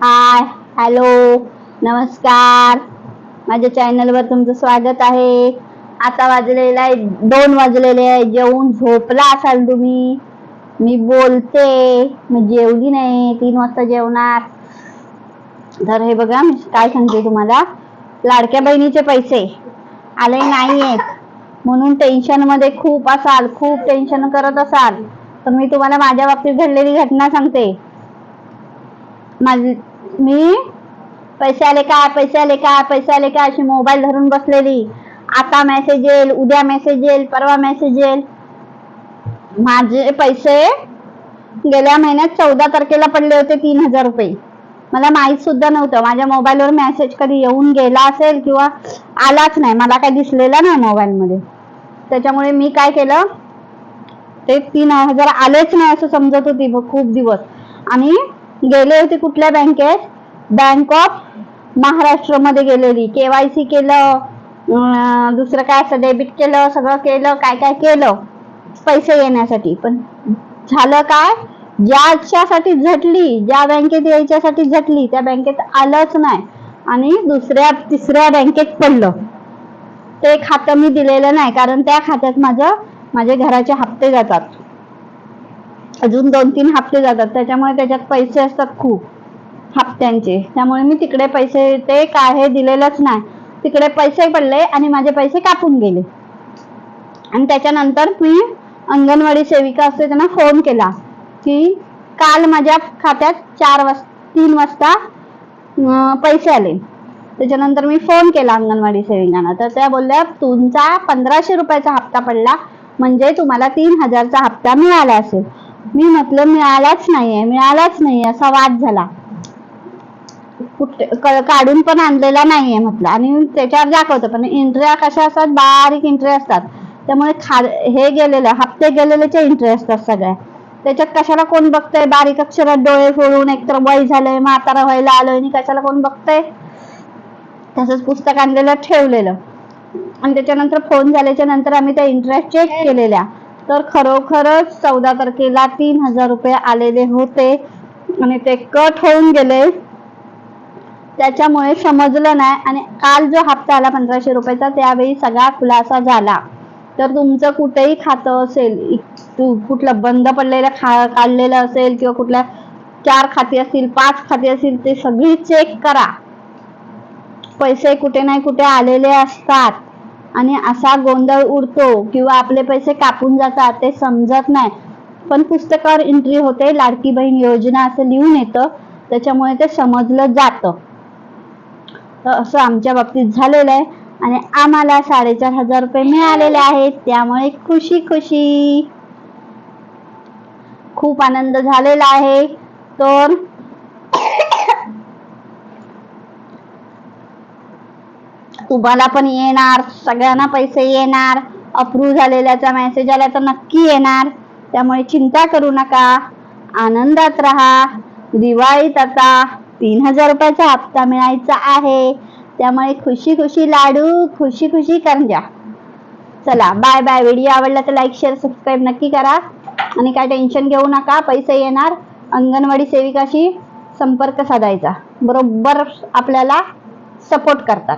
Hi hello नमस्कार. माझ्या चॅनलवर तुमचं स्वागत आहे. आता वाजलेला आहे दोन वाजलेले आहे. जेवून झोपला असाल तुम्ही? मी बोलते. मी जेवली नाही. तीन वाजता जेवणार. तर हे बघा मी काय सांगते तुम्हाला? लाडक्या बहिणीचे पैसे आले नाही आहेत म्हणून टेन्शनमध्ये खूप असाल खूप टेन्शन करत असाल. तर मी तुम्हाला माझ्या बाबतीत घडलेली घटना सांगते. माझी मी? पैसे आले का? पैसे आले का? पैसे आले का? अशी मोबाईल धरून बसलेली. आता मेसेज येईल उद्या मेसेज येईल परवा मेसेज येईल. माझे पैसे गेल्या महिन्यात चौदा तारखेला पडले होते तीन हजार रुपये. मला माहीत सुद्धा नव्हतं. माझ्या मोबाईलवर मेसेज कधी येऊन गेला असेल किंवा आलाच नाही. मला काही दिसलेला नाही मोबाईल मध्ये त्याच्यामुळे मी काय केलं? ते तीन हजार आलेच नाही असं समजत होती खूप दिवस. आणि गेले होते कुठल्या बँकेत बँक ऑफ महाराष्ट्रमध्ये गेलेली. केवायसी केलं दुसरं काय असं डेबिट केलं सगळं केलं काय काय केलं? पैसे येण्यासाठी. पण झालं काय? ज्याच्यासाठी झटली ज्या बँकेत यायच्यासाठी झटली त्या बँकेत आलंच नाही. आणि दुसऱ्या तिसऱ्या बँकेत पडलं. ते खातं मी दिलेलं नाही कारण त्या खात्यात माझं माझे घराचे हप्ते जातात. अजून दोन तीन हप्ते जातात. त्याच्यामुळे त्याच्यात पैसे असतात खूप हप्त्यांचे. त्यामुळे मी तिकडे पैसे ते काय हे दिलेलंच नाही. तिकडे पैसे पडले आणि माझे पैसे कापून गेले. आणि त्याच्यानंतर मी अंगणवाडी सेविका असते त्यांना फोन केला की काल माझ्या खात्यात चार वाज तीन वाजता पैसे आले. त्याच्यानंतर मी फोन केला अंगणवाडी सेविकांना. तर त्या बोलल्या तुमचा पंधराशे रुपयाचा हप्ता पडला. म्हणजे तुम्हाला तीन हजारचा हप्ता मिळाला असेल. मी म्हटलं मिळालाच नाहीये मिळालाच नाहीये असा वाद झाला. कुठे काढून पण आणलेला नाहीये म्हटलं. आणि त्याच्यावर दाखवतं पण एंट्र्या कशा असतात? बारीक एंट्री असतात. त्यामुळे खा हे गेलेलं हप्ते गेलेल्याच्या एंट्री असतात सगळ्या त्याच्यात कशाला कोण बघतंय? बारीक अक्षरात डोळे फोडून एकतर वय झालंय म्हातारा व्हायला आलोय आणि कशाला कोण बघतंय? तसंच पुस्तक आणलेलं ठेवलेलं. आणि त्याच्यानंतर फोन झाल्याच्यानंतर आम्ही त्या इंटरेस्ट चेक केलेल्या. तर खरोखरच चौदा तारखेला तीन हजार रुपये आलेले होते. आणि ते कट होऊन गेले. त्याच्यामुळे समजलं नाही. आणि काल जो हप्ता आला पंधराशे रुपयाचा त्यावेळी सगळा खुलासा झाला. तर तुमचं कुठेही खातं असेल तू कुठलं बंद पडलेलं खा काढलेलं असेल किंवा कुठल्या चार खाती असतील पाच खाती असतील ते सगळी चेक करा. पैसे कुठे नाही कुठे आलेले असतात. आणि असा गोंधळ उडतो किंवा आपले पैसे कापून जातात ते समजत नाही. पण पुस्तकावर एंट्री होते लाडकी बहीण योजना असं लिहून येतं त्याच्यामुळे ते समजलं जातं. तर असं आमच्या बाबतीत झालेलं आहे. आणि आम्हाला साडेचार हजार रुपये मिळालेले आहेत त्यामुळे खुशी खुशी. खूप आनंद झालेला आहे. तर तुम्हाला पण येणार सगळ्यांना पैसे येणार अप्रूव्ह झालेल्याचा मेसेज आला तर नक्की येणार. त्यामुळे चिंता करू नका आनंदात राहा दिवाळीत आता तीन हजार रुपयाचा हप्ता मिळायचा आहे. त्यामुळे खुशी खुशी लाडू खुशी खुशी करंजा चला बाय बाय व्हिडिओ आवडला तर लाईक शेअर सबस्क्राईब नक्की करा. आणि काय टेन्शन घेऊ नका पैसे येणार. अंगणवाडी सेविकाशी संपर्क साधायचा. बरोबर आपल्याला सपोर्ट करतात.